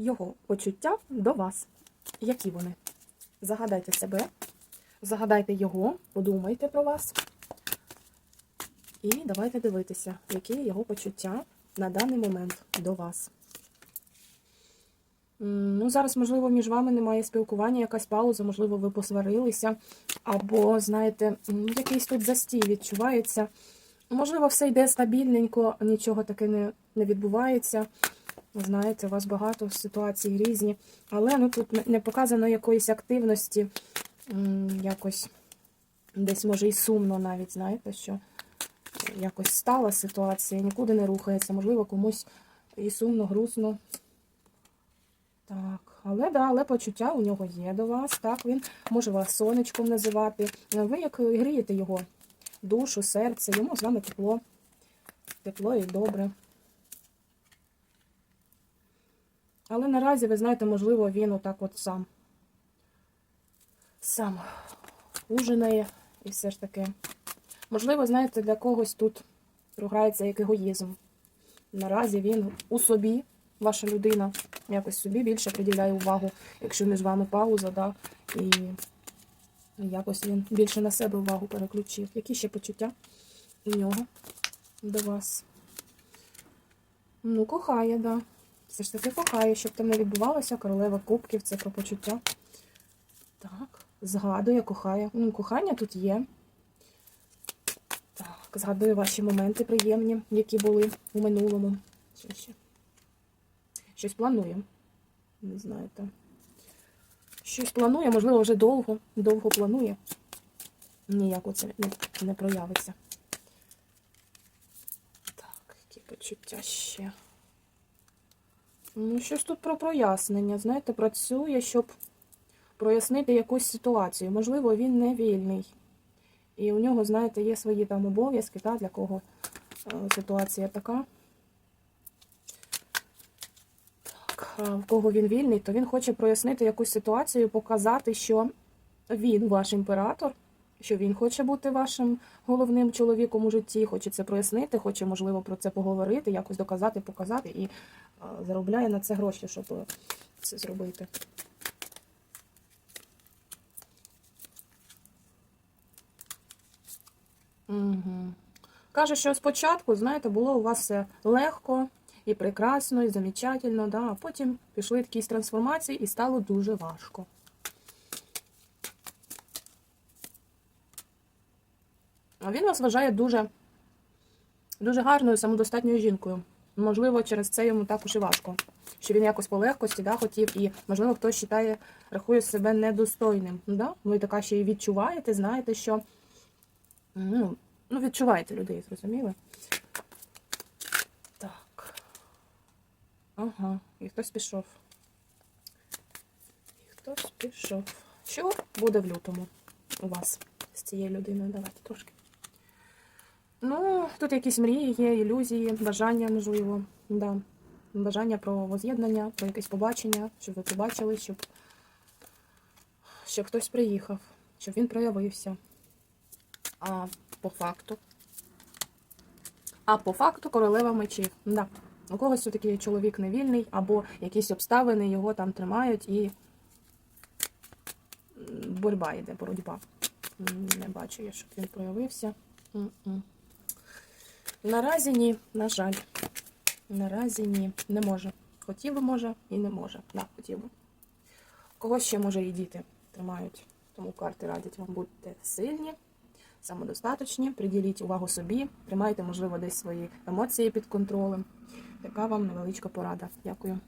його почуття до вас. Які вони? Загадайте себе, загадайте його, подумайте про вас. І давайте дивитися, які його почуття на даний момент до вас. Ну, зараз, можливо, між вами немає спілкування, якась пауза, можливо, ви посварилися, або, знаєте, якийсь тут застій відчувається. Можливо, все йде стабільненько, нічого таке не, не відбувається. Знаєте, у вас багато ситуацій різні, але ну, тут не показано якоїсь активності, якось десь може і сумно навіть, знаєте, що якось стала ситуація, нікуди не рухається, можливо, комусь і сумно, грустно. Так, але да, але почуття у нього є до вас. Так, він може вас сонечком називати. Ви як грієте його душу, серце, йому з вами тепло. Тепло і добре. Але наразі, ви знаєте, можливо, він отак от сам. Сам ужинає і все ж таки. Можливо, знаєте, для когось тут програється як егоїзм. Наразі він у собі, ваша людина, якось собі більше приділяє увагу, якщо між вами пауза, да, і якось він більше на себе увагу переключив. Які ще почуття у нього до вас? Ну, кохає, да. Все ж таки кохає, щоб там не відбувалося. Королева кубків, це про почуття. Так, згадує, кохає. Ну, кохання тут є. Так, згадую ваші моменти приємні, які були у минулому. Що ще? Щось планує. Не знаєте. Щось планує, можливо, вже довго, довго планує. Ніяк оце не, не проявиться. Так, які почуття ще. Ну, щось тут про прояснення. Знаєте, працює, щоб прояснити якусь ситуацію. Можливо, він не вільний. І у нього, знаєте, є свої там обов'язки, та, для кого е, ситуація така. Так, в кого він вільний, то він хоче прояснити якусь ситуацію, показати, що він ваш імператор, що він хоче бути вашим головним чоловіком у житті, хоче це прояснити, хоче, можливо, про це поговорити, якось доказати, показати і заробляє на це гроші, щоб е, це зробити. Угу. Каже, що спочатку, знаєте, було у вас все легко і прекрасно, і замечательно, да, а потім пішли якісь трансформації і стало дуже важко. Він вас вважає дуже, дуже гарною, самодостатньою жінкою. Можливо, через це йому також і важко. Що він якось по легкості да, хотів, і, можливо, хтось вважає, рахує себе недостойним. Да? Ви така ще й відчуваєте, знаєте, що ну, ну, відчуваєте людей, зрозуміли? Так. Ага, і хтось пішов. І хтось пішов. Що буде в лютому у вас з цією людиною? Давайте трошки. Ну, тут якісь мрії є, ілюзії, бажання, можливо. Да. Бажання про воз'єднання, про якесь побачення, щоб ви побачили, щоб, щоб хтось приїхав, щоб він проявився. А по факту. А по факту королева мечів. Да. У когось все-таки чоловік невільний, або якісь обставини його там тримають і боротьба йде, боротьба. Не бачу я, щоб він проявився. М-м. Наразі ні, на жаль. Наразі ні. Не може. Хотів би, може, і не може. Да, хотів би. Кого ще може і діти тримають. Тому карти радять вам будьте сильні, самодостаточні, приділіть увагу собі, тримайте, можливо, десь свої емоції під контролем. Така вам невеличка порада. Дякую.